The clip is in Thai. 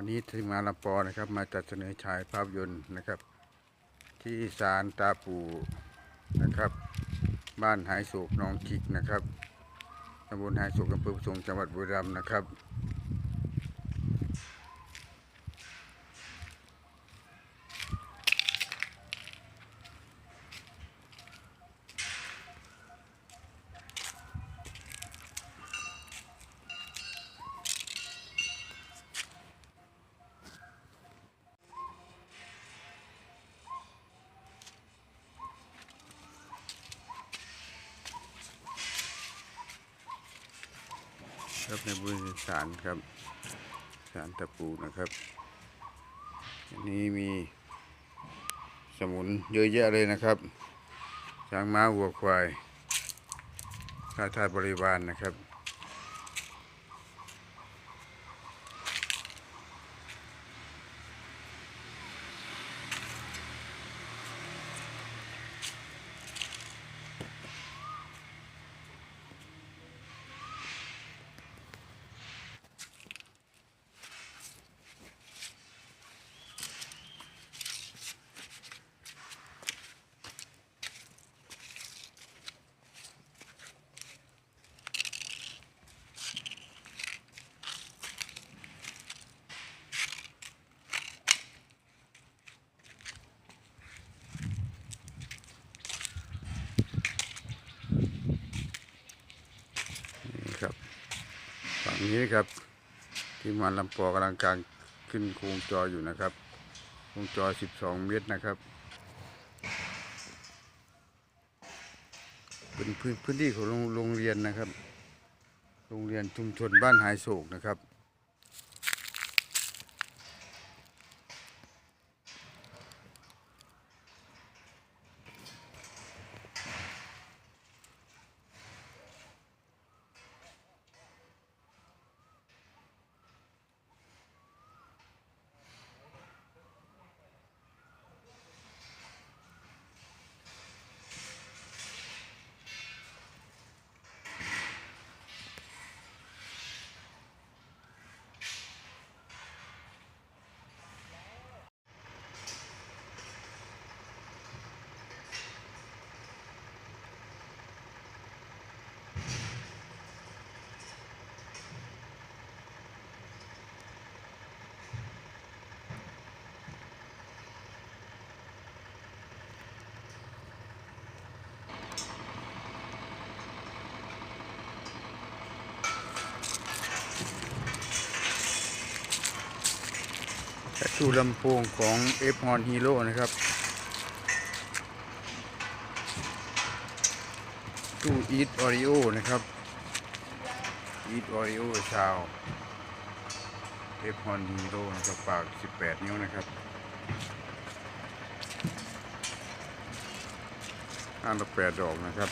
วันนี้ทีมงานลำปอนะครับ มาจัดเสนอฉายภาพยนตร์นะครับ ที่ศาลตาปูนะครับ บ้านหายโศกหนองจิกนะครับตำบลหายโศกอำเภอประสงค์จังหวัดบุรีรัมย์นะครับ ครับในบริษัทศาลครับศาลตะปูนะครับอันนี้มีสมุนเยอะแยะเลยนะครับช้างม้าวัวควายข้าทาสบริวารนะครับ ฝั่งนี้ครับ ทีมงานลำปอกำลังการขึ้นโครงจออยู่นะครับโครงจอ 12 เมตรนะครับ เป็นพื้นพื้นที่ของโรงโรงเรียนนะครับ โรงเรียนชุมชนบ้านหายโศกนะครับ ตู้ลำโพงของ F h o r n Hero นะครับตู้ Eat Audio นะครับ Eat Audio ชาว F h o r n Hero นะครับปาก 18 นิ้วนะครับห้างละ8ดอกนะครับ